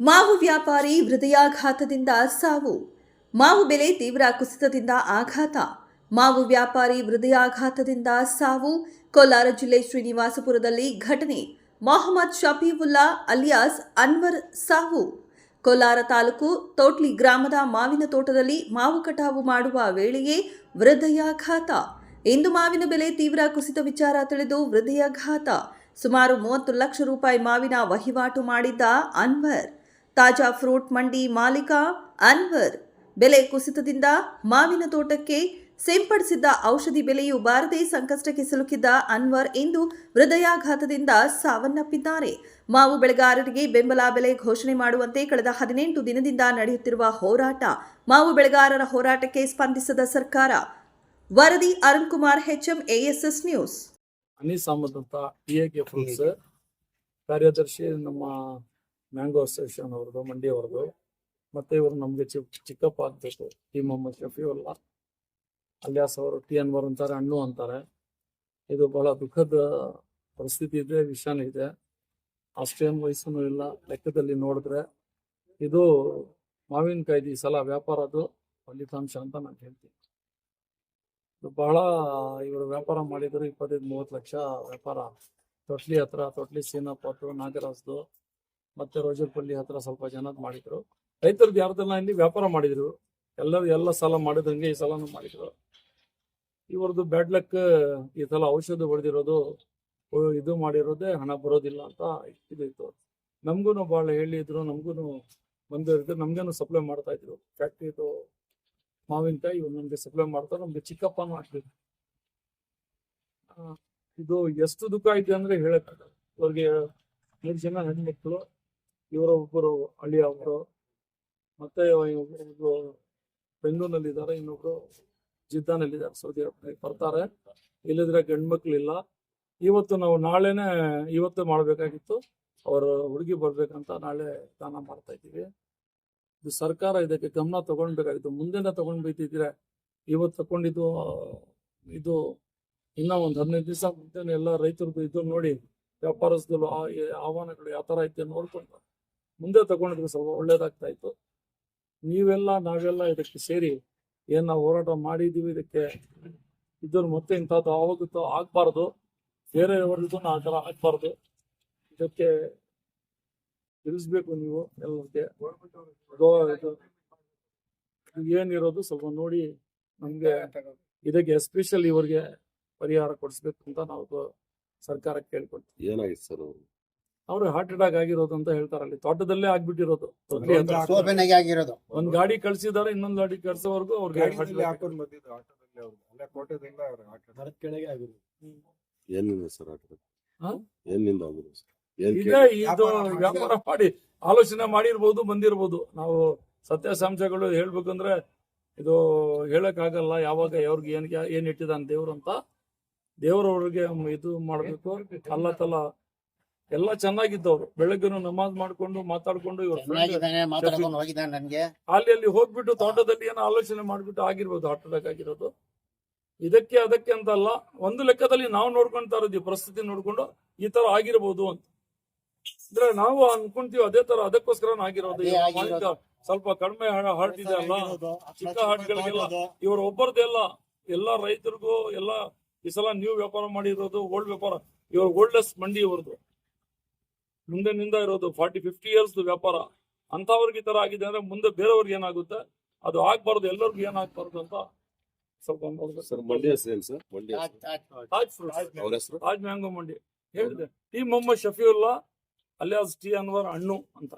ಮಾವು ವ್ಯಾಪಾರಿ ಹೃದಯಾಘಾತದಿಂದ ಸಾವು. ಮಾವು ಬೆಲೆ ತೀವ್ರ ಕುಸಿತದಿಂದ ಆಘಾತ. ಮಾವು ವ್ಯಾಪಾರಿ ಹೃದಯಾಘಾತದಿಂದ ಸಾವು. ಕೋಲಾರ ಜಿಲ್ಲೆ ಶ್ರೀನಿವಾಸಪುರದಲ್ಲಿ ಘಟನೆ. ಮೊಹಮ್ಮದ್ ಶಫೀವುಲ್ಲಾ ಅಲಿಯಾಸ್ ಅನ್ವರ್ ಸಾವು. ಕೋಲಾರ ತಾಲೂಕು ತೋಟ್ಲಿ ಗ್ರಾಮದ ಮಾವಿನ ತೋಟದಲ್ಲಿ ಮಾವು ಕಟಾವು ಮಾಡುವ ವೇಳೆಯೇ ಹೃದಯಾಘಾತ. ಇಂದು ಮಾವಿನ ಬೆಲೆ ತೀವ್ರ ಕುಸಿತ ವಿಚಾರ ತಿಳಿದು ಹೃದಯಾಘಾತ. ಸುಮಾರು ಮೂವತ್ತು ಲಕ್ಷ ರೂಪಾಯಿ ಮಾವಿನ ವಹಿವಾಟು ಮಾಡಿದ್ದ ಅನ್ವರ್. ತಾಜಾ ಫ್ರೂಟ್ ಮಂಡಿ ಮಾಲೀಕ ಅನ್ವರ್. ಬೆಲೆ ಕುಸಿತದಿಂದ ಮಾವಿನ ತೋಟಕ್ಕೆ ಸಿಂಪಡಿಸಿದ್ದ ಔಷಧಿ ಬೆಲೆಯೂ ಬಾರದೆ ಸಂಕಷ್ಟಕ್ಕೆ ಸಿಲುಕಿದ್ದ ಅನ್ವರ್ ಇಂದು ಹೃದಯಾಘಾತದಿಂದ ಸಾವನ್ನಪ್ಪಿದ್ದಾರೆ. ಮಾವು ಬೆಳೆಗಾರರಿಗೆ ಬೆಂಬಲ ಬೆಲೆ ಘೋಷಣೆ ಮಾಡುವಂತೆ ಕಳೆದ ಹದಿನೆಂಟು ದಿನದಿಂದ ನಡೆಯುತ್ತಿರುವ ಹೋರಾಟ ಮಾವು ಬೆಳೆಗಾರರ ಹೋರಾಟಕ್ಕೆ ಸ್ಪಂದಿಸದ ಸರ್ಕಾರ. ವರದಿ Arun Kumar HM ASS news. ಕಾರ್ಯದರ್ಶಿ ನಮ್ಮ ಮ್ಯಾಂಗೋ ಅಸೋಸಿಯೇಷನ್ ಅವ್ರದ್ದು ಮಂಡಿ ಅವ್ರದ್ದು. ಮತ್ತೆ ಇವರು ನಮಗೆ ಚಿಕ್ಕಪ್ಪ ಆಗ್ಬೇಕು ಟಿ ಮೊಹಮ್ಮದ್ ಉಲ್ಲಾ ಅಲ್ಯಾಸ್ ಅವರು ಟಿ ಅನ್ವರ್ ಅಂತಾರೆ, ಅಣ್ಣು ಅಂತಾರೆ. ಇದು ಬಹಳ ದುಃಖದ ಪರಿಸ್ಥಿತಿ ಇದೆ ವಿಷಯನೂ ಇದೆ. ಅಷ್ಟೇನು ವಯಸ್ಸೂ ಇಲ್ಲ, ಲೆಕ್ಕದಲ್ಲಿ ನೋಡಿದ್ರೆ. ಇದು ಮಾವಿನಕಾಯ್ದು ಈ ಸಲ ವ್ಯಾಪಾರದ್ದು ಫಲಿತಾಂಶ ಅಂತ ನಾನು ಹೇಳ್ತೀನಿ. ಇದು ಬಹಳ ಇವರು ವ್ಯಾಪಾರ ಮಾಡಿದ್ರು, ಇಪ್ಪತ್ತೈದು, ಮೂವತ್ತು ಲಕ್ಷ ವ್ಯಾಪಾರ. ತೊಟ್ಲಿ ಹತ್ರ, ತೊಟ್ಲಿ ಸೀನಪ್ಪತ್ತು ನಾಗರಾಜ್ದು. ಮತ್ತೆ ರೋಜರ್ಪಲ್ಲಿ ಹತ್ರ ಸ್ವಲ್ಪ ಜನ ಮಾಡಿದ್ರು. ರೈತರದ್ದು ಯಾರ್ದೆಲ್ಲ ಇಲ್ಲಿ ವ್ಯಾಪಾರ ಮಾಡಿದ್ರು. ಎಲ್ಲರೂ ಎಲ್ಲ ಸಲ ಮಾಡಿದಂಗೆ ಈ ಸಲನೂ ಮಾಡಿದ್ರು. ಇವ್ರದ್ದು ಬ್ಯಾಡ್ ಲಕ್ ಈ ಸಲ ಔಷಧ ಹೊಡೆದಿರೋದು ಇದು ಮಾಡಿರೋದೇ ಹಣ ಬರೋದಿಲ್ಲ ಅಂತ ಇದಿತ್ತು. ನಮ್ಗೂ ಭಾಳ ಹೇಳಿದ್ರು ನಮ್ಗೂ ಬಂದಿದ್ರು ನಮ್ಗೇನು ಸಪ್ಲೈ ಮಾಡ್ತಾ ಇದ್ರು. ಫ್ಯಾಕ್ಟ್ರಿದು ಮಾವಿನಕಾಯಿ ಇವ್ರು ನಮ್ಗೆ ಸಪ್ಲೈ ಮಾಡ್ತಾರೆ, ನಮ್ಗೆ ಚಿಕ್ಕಪ್ಪನೂ ಹಾಕ್ಬೇಕು ಇದು ಎಷ್ಟು ದುಃಖ ಐತೆ ಅಂದ್ರೆ ಹೇಳಕ್ಕಾಗಲ್ಲ. ಇವ್ರಿಗೆ ಮೂರು ಜನ ಹೆಣ್ಮಕ್ಳು. ಇವರ ಒಬ್ಬರು ಅಳಿಯ ಅವರು, ಮತ್ತೆ ಒಬ್ರು ಬೆಂಗಳೂರಿನಲ್ಲಿದ್ದಾರೆ, ಇನ್ನೊಬ್ರು ಜಿದ್ದಾನಲ್ಲಿದ್ದಾರೆ, ಸೌದಿ ಅರೇಬಿಯಾ ಬರ್ತಾರೆ. ಇಲ್ಲದ್ರೆ ಗಂಡ್ಮಕ್ಳಿಲ್ಲ. ಇವತ್ತು ನಾವು ನಾಳೆನೆ ಇವತ್ತು ಮಾಡಬೇಕಾಗಿತ್ತು. ಅವರು ಹುಡುಗಿ ಬರ್ಬೇಕಂತ ನಾಳೆ ದಾನ ಮಾಡ್ತಾ ಇದ್ದೀವಿ. ಇದು ಸರ್ಕಾರ ಇದಕ್ಕೆ ಗಮನ ತಗೊಳ್ಬೇಕಾಗಿತ್ತು. ಮುಂದೆನೆ ತಗೊಂಡ್ ಇವತ್ತು ತಗೊಂಡಿದ್ದು, ಇದು ಇನ್ನ ಒಂದ್ ಹದಿನೈದು ದಿವಸ ಮುಂದೆನೆ ಎಲ್ಲ ರೈತರದ್ದು ಇದು ನೋಡಿ, ವ್ಯಾಪಾರಸ್ಥರು ಆಹ್ವಾನಗಳು ಯಾವ ತರ ಐತೆ ನೋಡ್ಕೊಂಡು ಮುಂದೆ ತಗೊಂಡಿದ್ರೆ ಸ್ವಲ್ಪ ಒಳ್ಳೇದಾಗ್ತಾ ಇತ್ತು. ನೀವೆಲ್ಲ ನಾವೆಲ್ಲ ಇದಕ್ಕೆ ಸೇರಿ ಏನ್ ನಾವು ಹೋರಾಟ ಮಾಡಿದೀವಿ ಇದಕ್ಕೆ ಇದ್ರ ಮತ್ತೆ ಇಂಥದ್ದು ಆವಾಗುತ್ತೋ ಆಗ್ಬಾರ್ದು. ಬೇರೆಯವರಿಗೂ ಆ ತರ ಆಗ್ಬಾರ್ದು. ಇದಕ್ಕೆ ತಿಳಿಸ್ಬೇಕು ನೀವು ಎಲ್ಲರಿಗೆ. ಏನಿರೋದು ಸ್ವಲ್ಪ ನೋಡಿ ನಮ್ಗೆ ಇದಕ್ಕೆ ಎಸ್ಪೆಷಲ್ ಇವರಿಗೆ ಪರಿಹಾರ ಕೊಡಿಸ್ಬೇಕು ಅಂತ ನಾವು ಸರ್ಕಾರಕ್ಕೆ ಕೇಳ್ಕೊಳ್ತೀವಿ ಏನಾಗಿತ್ತು ಸರ್ ಅವ್ರು ಹಾರ್ಟ್ ಅಟ್ಯಾಕ್ ಆಗಿರೋದು ಅಂತ ಹೇಳ್ತಾರೆ ಅಲ್ಲಿ ತೋಟದಲ್ಲೇ ಆಗ್ಬಿಟ್ಟಿರೋದು. ಆಗಿರೋದು. ಒಂದ್ ಗಾಡಿ ಕಳ್ಸಿದಾರೆ ಇನ್ನೊಂದ್ ಗಾಡಿ ಕಳ್ಸೋವರೆಗೂ ಅವ್ರಿಗೆ ಸರ್? ಏನಿಂದ ಇದೇ ವ್ಯಾಪಾರ ಮಾಡಿ. ಆಲೋಚನೆ ಮಾಡಿರ್ಬೋದು ಬಂದಿರ್ಬೋದು. ನಾವು ಸತ್ಯಾಸಾಂಶಗಳು ಹೇಳ್ಬೇಕಂದ್ರೆ ಇದು ಹೇಳಕ್ ಆಗಲ್ಲ ಯಾವಾಗ ಯಾವ್ರಿಗೆ ಏನ್ ಏನ್ ಇಟ್ಟಿದ್ದಾನೆ ದೇವ್ರು ಅಂತ. ದೇವ್ರವ್ರಿಗೆ ಇದು ಮಾಡ್ಬೇಕು. ಅಲ್ಲ ತಲ ಎಲ್ಲ ಚೆನ್ನಾಗಿದ್ದವ್ರು. ಬೆಳಗ್ಗೆ ನಮಾಜ್ ಮಾಡ್ಕೊಂಡು ಮಾತಾಡ್ಕೊಂಡು ಇವ್ರ ಅಲ್ಲಿ ಅಲ್ಲಿ ಹೋಗ್ಬಿಟ್ಟು ತೋಟದಲ್ಲಿ ಏನೋ ಆಲೋಚನೆ ಮಾಡ್ಬಿಟ್ಟು ಆಗಿರ್ಬೋದು ಹಾರ್ಟ್ ಅಟ್ಯಾಕ್ ಆಗಿರೋದು. ಇದಕ್ಕೆ ಅದಕ್ಕೆ ಅಂತ ಅಲ್ಲ ಒಂದು ಲೆಕ್ಕದಲ್ಲಿ ನಾವು ನೋಡ್ಕೊಂತ ಇರೋದು ಪರಿಸ್ಥಿತಿ ನೋಡ್ಕೊಂಡು ಈ ತರ ಆಗಿರ್ಬೋದು ಅಂತ. ಅಂದ್ರೆ ನಾವು ಅನ್ಕೊಂತೀವಿ ಅದೇ ತರ ಅದಕ್ಕೋಸ್ಕರ ಆಗಿರೋದು. ಸ್ವಲ್ಪ ಕಡಿಮೆ ಹಾರ್ಟ್ ಇದೆ ಅಲ್ಲ ಚಿಕ್ಕ ಗಳಿಗೆಲ್ಲ ಇವ್ರ ಒಬ್ಬರದೆಲ್ಲ ಎಲ್ಲಾ ರೈತರಿಗೂ ಎಲ್ಲ ಈ ಸಲ ನೀವು ವ್ಯಾಪಾರ ಮಾಡಿರೋದು ಓಲ್ಡ್ ವ್ಯಾಪಾರ ಇವ್ರ ಓಲ್ಡೆಸ್ಟ್ ಮಂಡಿ ಇವ್ರದ್ದು. ಮುಂದೆನಿಂದ ಇರೋದು ಫಾರ್ಟಿ ಫಿಫ್ಟಿ ಇಯರ್ಸ್ ವ್ಯಾಪಾರ. ಅಂತವ್ರಿಗೆ ಈ ತರ ಆಗಿದೆ ಅಂದ್ರೆ ಮುಂದೆ ಬೇರೆಯವ್ರಿಗೆ ಏನಾಗುತ್ತೆ? ಅದು ಆಗ್ಬಾರ್ದು ಎಲ್ಲರಿಗೂ ಏನಾಗ್ಬಾರ್ದು ಅಂತ ಸ್ವಲ್ಪ ತಾಜ್ ಮ್ಯಾಂಗೋ ಮಂಡಿ ಹೇಳಿದೆ. T Mohammad Shafiulla alias T Anwar ಹಣ್ಣು ಅಂತ.